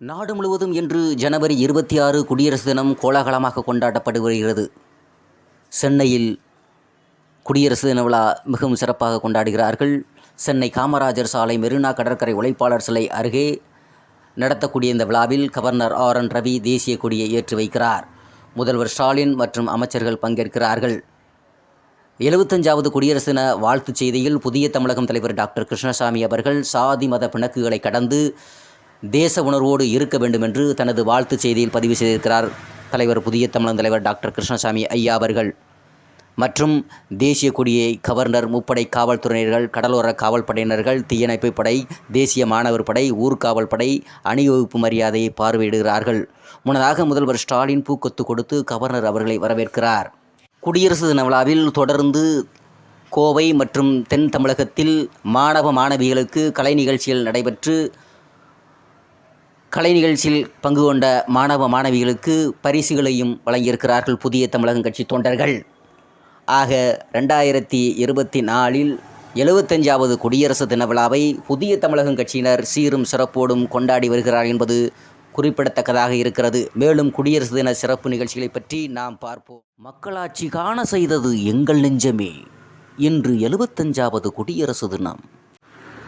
நாடு முழுவதும் இன்று ஜனவரி இருபத்தி ஆறு குடியரசு தினம் கோலாகலமாக கொண்டாடப்பட்டு வருகிறது சென்னையில் குடியரசு தின விழா மிகவும் சிறப்பாக கொண்டாடுகிறார்கள். சென்னை காமராஜர் சாலை மெரினா கடற்கரை உழைப்பாளர் சிலை அருகே நடத்தக்கூடிய இந்த விழாவில் கவர்னர் ஆர் என் ரவி தேசிய கொடியை ஏற்றி வைக்கிறார். முதல்வர் ஸ்டாலின் மற்றும் அமைச்சர்கள் பங்கேற்கிறார்கள். எழுபத்தஞ்சாவது குடியரசு தின வாழ்த்துச் செய்தியில் புதிய தமிழகம் தலைவர் டாக்டர் கிருஷ்ணசாமி அவர்கள் சாதி மத பிணக்குகளை கடந்து தேச உணர்வோடு இருக்க வேண்டும் என்று தனது வாழ்த்துச் செய்தியில் பதிவு செய்திருக்கிறார் தலைவர் புதிய தமிழன் தலைவர் டாக்டர் கிருஷ்ணசாமி ஐயா அவர்கள். மற்றும் தேசிய கொடியை கவர்னர் முப்படை காவல்துறையினர்கள் கடலோர காவல்படையினர்கள் தீயணைப்பு படை தேசிய மாணவர் படை ஊர்காவல் படை அணிவகுப்பு மரியாதையை பார்வையிடுகிறார்கள். முன்னதாக முதல்வர் ஸ்டாலின் பூக்கொத்து கொடுத்து கவர்னர் அவர்களை வரவேற்கிறார். குடியரசு தின விழாவில் தொடர்ந்து கோவை மற்றும் தென் தமிழகத்தில் மாணவ மாணவிகளுக்கு கலை நிகழ்ச்சிகள் நடைபெற்று கலை நிகழ்ச்சியில் பங்கு கொண்ட மாணவ மாணவிகளுக்கு பரிசுகளையும் வழங்கியிருக்கிறார்கள் புதிய தமிழகம் கட்சி தொண்டர்கள். ஆக ரெண்டாயிரத்தி இருபத்தி நாலில் எழுபத்தஞ்சாவது குடியரசு தின விழாவை புதிய தமிழகம் கட்சியினர் சீரும் சிறப்போடும் கொண்டாடி வருகிறார் என்பது குறிப்பிடத்தக்கதாக இருக்கிறது. மேலும் குடியரசு தின சிறப்பு நிகழ்ச்சிகளை பற்றி நாம் பார்ப்போம். மக்களாட்சி காண செய்தது எங்கள் நெஞ்சமே. இன்று எழுபத்தஞ்சாவது குடியரசு தினம்.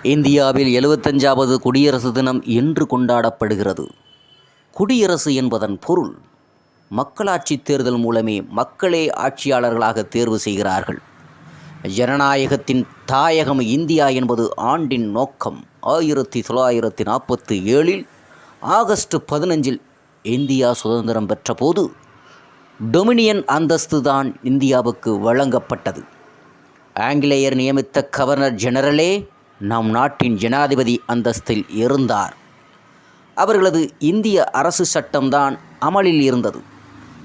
இந்தியாவில் எழுபத்தஞ்சாவது குடியரசு தினம் என்று கொண்டாடப்படுகிறது. குடியரசு என்பதன் பொருள் மக்களாட்சி தேர்தல் மூலமே மக்களே ஆட்சியாளர்களாக தேர்வு செய்கிறார்கள். ஜனநாயகத்தின் தாயகம் இந்தியா என்பது ஆண்டின் நோக்கம். ஆயிரத்தி தொள்ளாயிரத்தி நாற்பத்தி ஏழில் ஆகஸ்ட் பதினஞ்சில் இந்தியா சுதந்திரம் பெற்றபோது டொமினியன் அந்தஸ்து தான் இந்தியாவுக்கு வழங்கப்பட்டது. ஆங்கிலேயர் நியமித்த கவர்னர் ஜெனரலே நம் நாட்டின் ஜனாதிபதி அந்தஸ்தில் இருந்தார். அவர்களது இந்திய அரசு சட்டம்தான் அமலில் இருந்தது.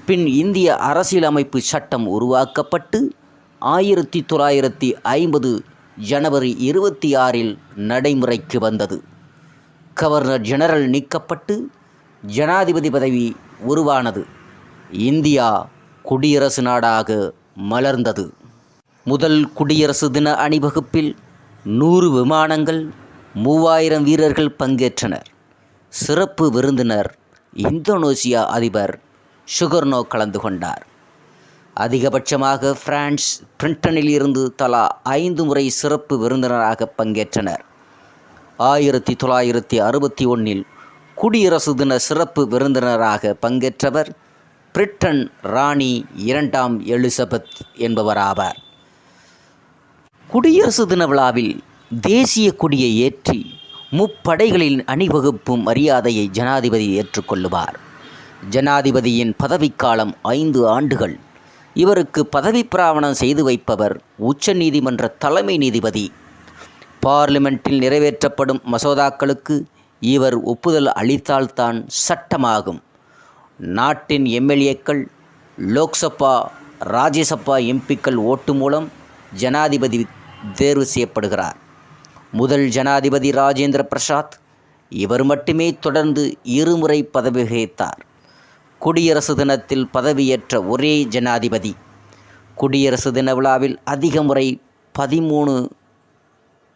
பின் இந்திய அரசியலமைப்பு சட்டம் உருவாக்கப்பட்டு ஆயிரத்தி தொள்ளாயிரத்தி ஐம்பது ஜனவரி இருபத்தி ஆறில் நடைமுறைக்கு வந்தது. கவர்னர் ஜெனரல் நீக்கப்பட்டு ஜனாதிபதி பதவி உருவானது. இந்தியா குடியரசு நாடாக மலர்ந்தது. முதல் குடியரசு தின அணிவகுப்பில் நூறு விமானங்கள் மூவாயிரம் வீரர்கள் பங்கேற்றனர். சிறப்பு விருந்தினர் இந்தோனேசியா அதிபர் சுகர்னோ கலந்து கொண்டார். அதிகபட்சமாக பிரான்ஸ் பிரிண்டனில் இருந்து தலா ஐந்து முறை சிறப்பு விருந்தினராக பங்கேற்றனர். ஆயிரத்தி தொள்ளாயிரத்தி அறுபத்தி ஒன்றில் குடியரசு தின சிறப்பு விருந்தினராக பங்கேற்றவர் பிரிட்டன் ராணி இரண்டாம் எலிசபெத் என்பவராவார். குடியரசு தின விழாவில் தேசிய கொடியை ஏற்றி முப்படைகளின் அணிவகுப்பும் மரியாதையை ஜனாதிபதி ஏற்றுக்கொள்ளுவார். ஜனாதிபதியின் பதவிக்காலம் ஐந்து ஆண்டுகள். இவருக்கு பதவி பிராவணம் செய்து வைப்பவர் உச்சநீதிமன்ற தலைமை நீதிபதி. பார்லிமெண்ட்டில் நிறைவேற்றப்படும் மசோதாக்களுக்கு இவர் ஒப்புதல் அளித்தால்தான் சட்டமாகும். நாட்டின் எம்எல்ஏக்கள் லோக்சபா ராஜ்யசபா எம்பிக்கள் ஓட்டு மூலம் ஜனாதிபதி தேர்வு செய்யப்படுகிறார். முதல் ஜனாதிபதி ராஜேந்திர பிரசாத் இவர் மட்டுமே தொடர்ந்து இருமுறை பதவி வகித்தார். குடியரசு தினத்தில் பதவியேற்ற ஒரே ஜனாதிபதி. குடியரசு தின விழாவில் அதிக முறை பதிமூணு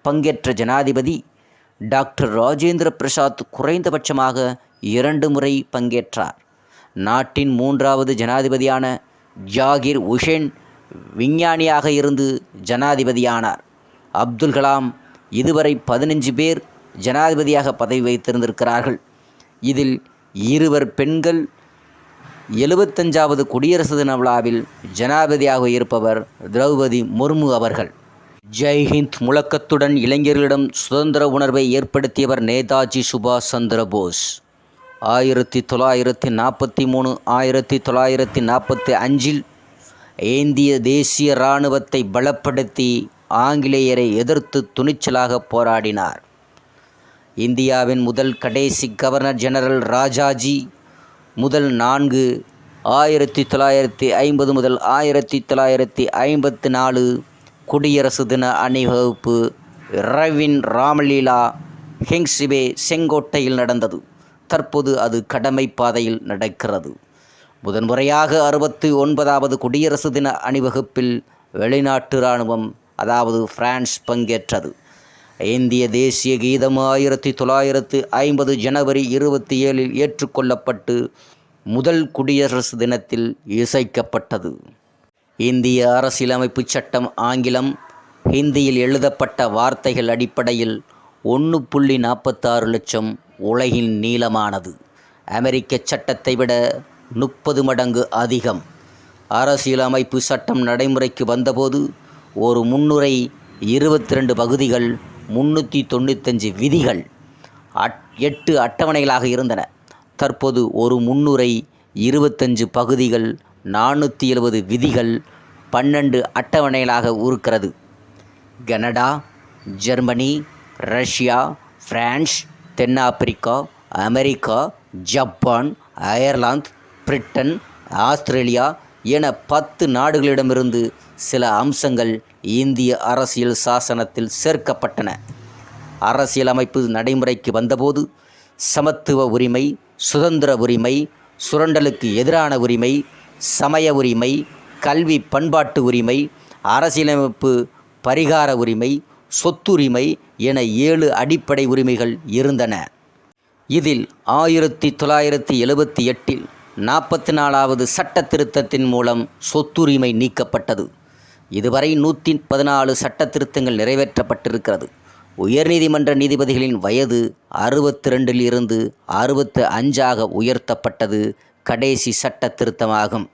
பங்கேற்ற ஜனாதிபதி டாக்டர் ராஜேந்திர பிரசாத் குறைந்தபட்சமாக இரண்டு முறை பங்கேற்றார். நாட்டின் மூன்றாவது ஜனாதிபதியான ஜாகிர் உஷேன் விஞ்ஞானியாக இருந்து ஜனாதிபதியானார். அப்துல் கலாம் இதுவரை பதினஞ்சு பேர் ஜனாதிபதியாக பதவி வைத்திருந்திருக்கிறார்கள். இதில் இருவர் பெண்கள் எழுபத்தஞ்சாவது குடியரசு தின விழாவில் ஜனாதிபதியாக இருப்பவர் திரௌபதி முர்மு அவர்கள். ஜெய்ஹிந்த் முழக்கத்துடன் இளைஞர்களிடம் சுதந்திர உணர்வை ஏற்படுத்தியவர் நேதாஜி சுபாஷ் சந்திர போஸ். ஆயிரத்தி தொள்ளாயிரத்தி நாற்பத்தி மூணு ஆயிரத்தி தொள்ளாயிரத்தி நாற்பத்தி அஞ்சில் இந்திய தேசிய இராணுவத்தை பலப்படுத்தி ஆங்கிலேயரை எதிர்த்து துணிச்சலாக போராடினார். இந்தியாவின் முதல் கடைசி கவர்னர் ஜெனரல் ராஜாஜி முதல் நான்கு ஆயிரத்தி தொள்ளாயிரத்தி ஐம்பது முதல் ஆயிரத்தி தொள்ளாயிரத்தி ஐம்பத்தி நாலு குடியரசு தின அணிவகுப்பு ரவின் ராமலீலா ஹெங்ஸ்வே செங்கோட்டையில் நடந்தது. தற்போது அது கடமை பாதையில் நடக்கிறது. முதன்முறையாக அறுபத்தி ஒன்பதாவது குடியரசு தின அணிவகுப்பில் வெளிநாட்டு இராணுவம் அதாவது பிரான்ஸ் பங்கேற்றது. இந்திய தேசிய கீதம் ஆயிரத்தி தொள்ளாயிரத்து ஐம்பது ஜனவரி இருபத்தி ஏழில் ஏற்றுக்கொள்ளப்பட்டு முதல் குடியரசு தினத்தில் இசைக்கப்பட்டது. இந்திய அரசியலமைப்பு சட்டம் ஆங்கிலம் ஹிந்தியில் எழுதப்பட்ட வார்த்தைகள் அடிப்படையில் ஒன்று புள்ளி நாற்பத்தாறு லட்சம் உலகின் நீளமானது. அமெரிக்க சட்டத்தை விட முப்பது மடங்கு அதிகம். அரசியலமைப்பு சட்டம் நடைமுறைக்கு வந்தபோது ஒரு முன்னுரை இருபத்தி ரெண்டு பகுதிகள் முன்னூற்றி தொண்ணூத்தஞ்சு விதிகள் அட் எட்டு அட்டவணைகளாக இருந்தன. தற்போது ஒரு முன்னுரை இருபத்தஞ்சு பகுதிகள் நானூற்றி எழுபது விதிகள் பன்னெண்டு அட்டவணைகளாக இருக்கிறது கனடா ஜெர்மனி ரஷ்யா பிரான்ஸ் தென்னாப்பிரிக்கா America Japan Ireland Britain Australia என பத்து நாடுகளிடமிருந்து சில அம்சங்கள் இந்திய அரசியல் சாசனத்தில் சேர்க்கப்பட்டன. அரசியலமைப்பு நடைமுறைக்கு வந்தபோது சமத்துவ உரிமை சுதந்திர உரிமை சுரண்டலுக்கு எதிரான உரிமை சமய உரிமை கல்வி பண்பாட்டு உரிமை அரசியலமைப்பு பரிகார உரிமை சொத்துரிமை என ஏழு அடிப்படை உரிமைகள் இருந்தன. இதில் ஆயிரத்தி தொள்ளாயிரத்தி எழுபத்தி எட்டில் நாற்பத்தி நாலாவது சட்ட திருத்தத்தின் மூலம் சொத்துரிமை நீக்கப்பட்டது. இதுவரை நூற்றி பதினாலு சட்ட திருத்தங்கள் நிறைவேற்றப்பட்டிருக்கிறது. உயர்நீதிமன்ற நீதிபதிகளின் வயது அறுபத்தி ரெண்டில் இருந்து அறுபத்து அஞ்சாக உயர்த்தப்பட்டது கடைசி சட்ட திருத்தமாகும்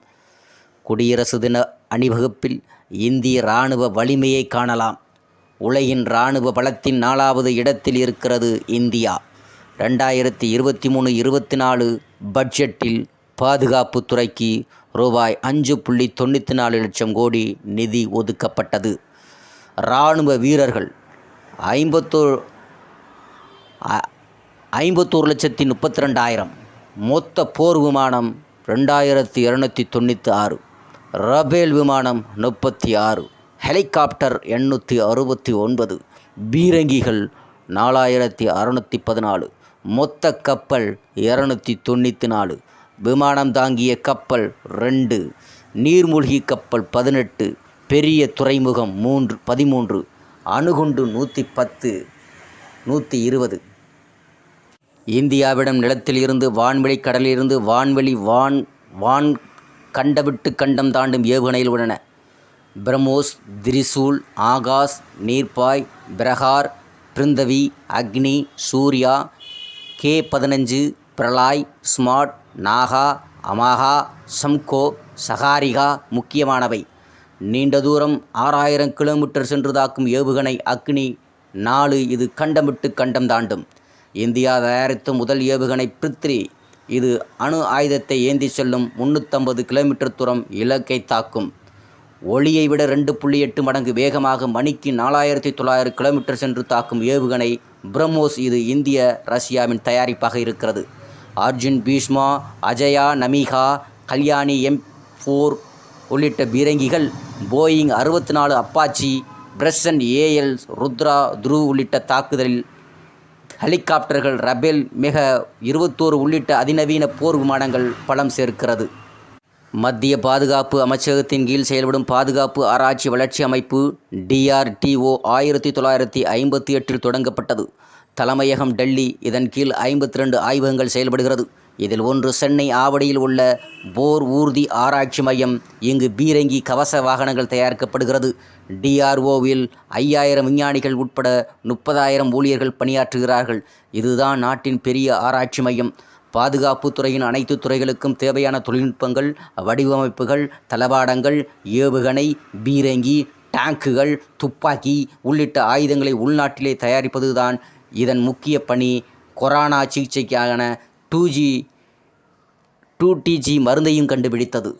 குடியரசு தின அணிவகுப்பில் இந்திய இராணுவ வலிமையை காணலாம். உலகின் இராணுவ பலத்தின் நாலாவது இடத்தில் இருக்கிறது இந்தியா. ரெண்டாயிரத்தி இருபத்தி மூணு இருபத்தி நாலு பட்ஜெட்டில் பாதுகாப்பு துறைக்கு ரூபாய் அஞ்சு புள்ளி தொண்ணூற்றி நாலு லட்சம் கோடி நிதி ஒதுக்கப்பட்டது. இராணுவ வீரர்கள் ஐம்பத்தோரு ஐம்பத்தோரு லட்சத்தி முப்பத்தி ரெண்டாயிரம் மொத்த போர் விமானம் ரெண்டாயிரத்தி இரநூத்தி தொண்ணூற்றி ஆறு. ரபேல் விமானம் முப்பத்தி ஆறு. ஹெலிகாப்டர் எண்ணூற்றி அறுபத்தி ஒன்பது. பீரங்கிகள் நாலாயிரத்தி அறநூற்றி பதினாலு. மொத்த கப்பல் இரநூத்தி தொண்ணூற்றி நாலு. விமானம் தாங்கிய கப்பல் ரெண்டு நீர்மூழ்கி கப்பல் பதினெட்டு பெரிய துறைமுகம் மூன்று பதிமூன்று அணுகுண்டு நூற்றி பத்து நூற்றி இருபது இந்தியாவிடம் நிலத்தில் இருந்து வான்வெளி கடலிலிருந்து வான்வெளி வான் வான் கண்டவிட்டு கண்டம் தாண்டும் ஏவுகணையில் உள்ளன. பிரம்மோஸ் திரிசூல் ஆகாஷ் நீர்ப்பாய் பிரகார் பிருந்தவி அக்னி சூர்யா கே பதினஞ்சு பிரலாய் ஸ்மார்ட் நாகா அமாகா சம்கோ சகாரிகா முக்கியமானவை. நீண்ட தூரம் ஆறாயிரம் கிலோமீட்டர் சென்று தாக்கும் ஏவுகணை அக்னி நாலு இது கண்டமிட்டு கண்டம் தாண்டும். இந்தியா தயாரித்த முதல் ஏவுகணை பிருத்ரி இது அணு ஆயுதத்தை ஏந்தி செல்லும் முந்நூற்றம்பது கிலோமீட்டர் தூரம் இலக்கை தாக்கும். ஒளியை விட ரெண்டு புள்ளி எட்டு மடங்கு வேகமாக மணிக்கு நாலாயிரத்தி தொள்ளாயிரம் கிலோமீட்டர் சென்று தாக்கும் ஏவுகணை பிரம்மோஸ் இது இந்திய ரஷ்யாவின் தயாரிப்பாக இருக்கிறது. அர்ஜுன் பீஷ்மா அஜயா நமிகா கல்யாணி எம் ஃபோர் உள்ளிட்ட பீரங்கிகள் போயிங் அறுபத்தி நாலு அப்பாச்சி பிரசன் ஏஎல் ருத்ரா துருவ் உள்ளிட்ட தாக்குதலில் ஹெலிகாப்டர்கள் ரபேல் மிக இருபத்தோரு உள்ளிட்ட அதிநவீன போர் விமானங்கள் பலம் சேர்க்கிறது. மத்திய பாதுகாப்பு அமைச்சகத்தின் கீழ் செயல்படும் பாதுகாப்பு ஆராய்ச்சி வளர்ச்சி அமைப்பு டிஆர்டிஓ ஆயிரத்தி தொள்ளாயிரத்தி ஐம்பத்தி எட்டில் தொடங்கப்பட்டது. தலைமையகம் டெல்லி இதன் கீழ் ஐம்பத்தி ரெண்டு ஆய்வகங்கள் செயல்படுகிறது. இதில் ஒன்று சென்னை ஆவடியில் உள்ள போர் ஊர்தி ஆராய்ச்சி மையம். இங்கு பீரங்கி கவச வாகனங்கள் தயாரிக்கப்படுகிறது. டிஆர்ஓவில் ஐயாயிரம் விஞ்ஞானிகள் உட்பட முப்பதாயிரம் ஊழியர்கள் பணியாற்றுகிறார்கள். இதுதான் நாட்டின் பெரிய ஆராய்ச்சி மையம். பாதுகாப்பு துறையின் அனைத்து துறைகளுக்கும் தேவையான தொழில்நுட்பங்கள் வடிவமைப்புகள் தளவாடங்கள் ஏவுகணை பீரங்கி டேங்குகள் துப்பாக்கி உள்ளிட்ட ஆயுதங்களை உள்நாட்டிலே தயாரிப்பதுதான் இதன் முக்கிய பணி கொரோனா சிகிச்சைக்கான டூ ஜி டூ டிஜி மருந்தையும் கண்டுபிடித்தது.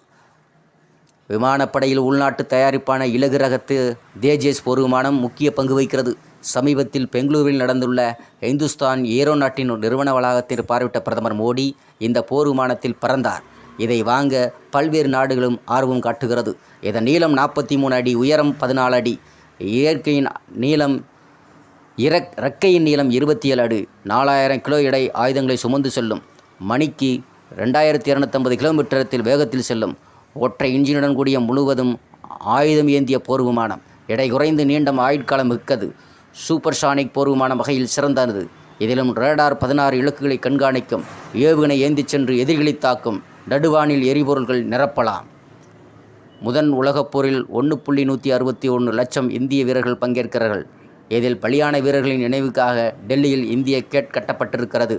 விமானப்படையில் உள்நாட்டு தயாரிப்பான இலகு ரகத்து தேஜஸ் போர் விமானம் முக்கிய பங்கு வகிக்கிறது. சமீபத்தில் பெங்களூரில் நடந்துள்ள இந்துஸ்தான் ஏரோநாட்டின் நிறுவன வளாகத்தில் பார்வையிட்ட பிரதமர் மோடி இந்த போர் விமானத்தில் பறந்தார். இதை வாங்க பல்வேறு நாடுகளும் ஆர்வம் காட்டுகிறது. இதன் நீளம் நாற்பத்தி மூணு அடி உயரம் பதினாலு அடி. இயற்கையின் நீளம் இறக் இறக்கையின் நீளம் இருபத்தி ஏழு அடி நாலாயிரம் கிலோ எடை ஆயுதங்களை சுமந்து செல்லும். மணிக்கு ரெண்டாயிரத்தி இரநூத்தம்பது கிலோமீட்டரத்தில் வேகத்தில் செல்லும். ஒற்றை இன்ஜினுடன் கூடிய முழுவதும் ஆயுதம் ஏந்திய போர் விமானம். எடை குறைந்து நீண்ட ஆயுட்காலம் மிக்கது. சூப்பர்சானிக் போர் விமானம் வகையில் சிறந்தது இதிலும் ரேடார் பதினாறு இலக்குகளை கண்காணிக்கும். ஏவுகணை ஏந்திச் சென்று எதிரிகளை தாக்கும். நடுவானில் எரிபொருள்கள் நிரப்பலாம். முதன் உலகப் போரில் ஒன்று புள்ளி நூற்றி அறுபத்தி ஒன்று லட்சம் இந்திய வீரர்கள் பங்கேற்கிறார்கள். இதில் பலியான வீரர்களின் நினைவுக்காக டெல்லியில் இந்திய கேட் கட்டப்பட்டிருக்கிறது.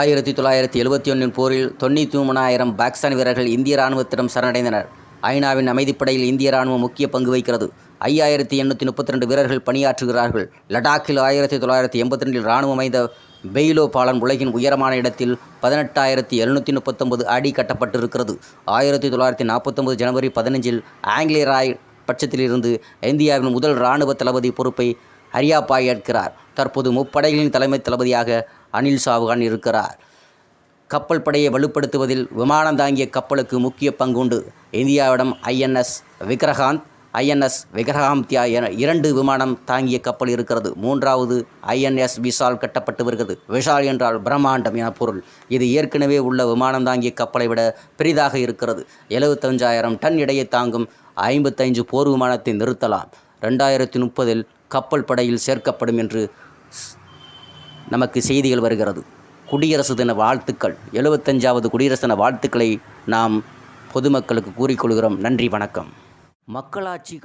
ஆயிரத்தி தொள்ளாயிரத்தி எழுபத்தி ஒன்றின் போரில் தொண்ணூற்றி மூணாயிரம் பாகிஸ்தான் வீரர்கள் இந்திய இராணுவத்திடம் சரணடைந்தனர். ஐநாவின் அமைதிப்படையில் இந்திய இராணுவம் முக்கிய பங்கு வகிக்கிறது. ஐயாயிரத்தி எண்ணூற்றி முப்பத்தி ரெண்டு வீரர்கள் பணியாற்றுகிறார்கள். லடாக்கில் ஆயிரத்தி தொள்ளாயிரத்தி எண்பத்தி ரெண்டில் இராணுவம் அமைந்த பெய்லோ பாலம் உலகின் உயரமான இடத்தில் பதினெட்டாயிரத்தி எழுநூற்றி முப்பத்தொம்பது அடி கட்டப்பட்டிருக்கிறது. ஆயிரத்தி தொள்ளாயிரத்தி நாற்பத்தொம்பது ஜனவரி பதினஞ்சில் ஆங்கிலேயராய் பட்சத்திலிருந்து இந்தியாவின் முதல் இராணுவ தளபதி பொறுப்பை ஹரியாப்பா ஏற்கிறார். தற்போது முப்படைகளின் தலைமை தளபதியாக அனில் சாவுகான் இருக்கிறார். கப்பல் படையை வலுப்படுத்துவதில் விமானம் தாங்கிய கப்பலுக்கு முக்கிய பங்குண்டு. இந்தியாவிடம் ஐஎன்எஸ் விக்ரகாந்த் ஐஎன்எஸ் விக்ரகாந்தியா என இரண்டு விமானம் தாங்கிய கப்பல் இருக்கிறது. மூன்றாவது ஐஎன்எஸ் விஷால் கட்டப்பட்டு வருகிறது. விஷால் என்றால் பிரம்மாண்டம் என பொருள். இது ஏற்கனவே உள்ள விமானம் தாங்கிய கப்பலை விட பெரிதாக இருக்கிறது. எழுபத்தஞ்சாயிரம் டன் இடையே தாங்கும் ஐம்பத்தைந்து போர் விமானத்தை நிறுத்தலாம். ரெண்டாயிரத்தி முப்பதில் கப்பல் படையில் சேர்க்கப்படும் என்று நமக்கு செய்திகள் வருகிறது. குடியரசு தின வாழ்த்துக்கள். எழுபத்தஞ்சாவது குடியரசு தின வாழ்த்துக்களை நாம் பொதுமக்களுக்கு கூறிக்கொள்கிறோம் நன்றி வணக்கம். மக்களாட்சி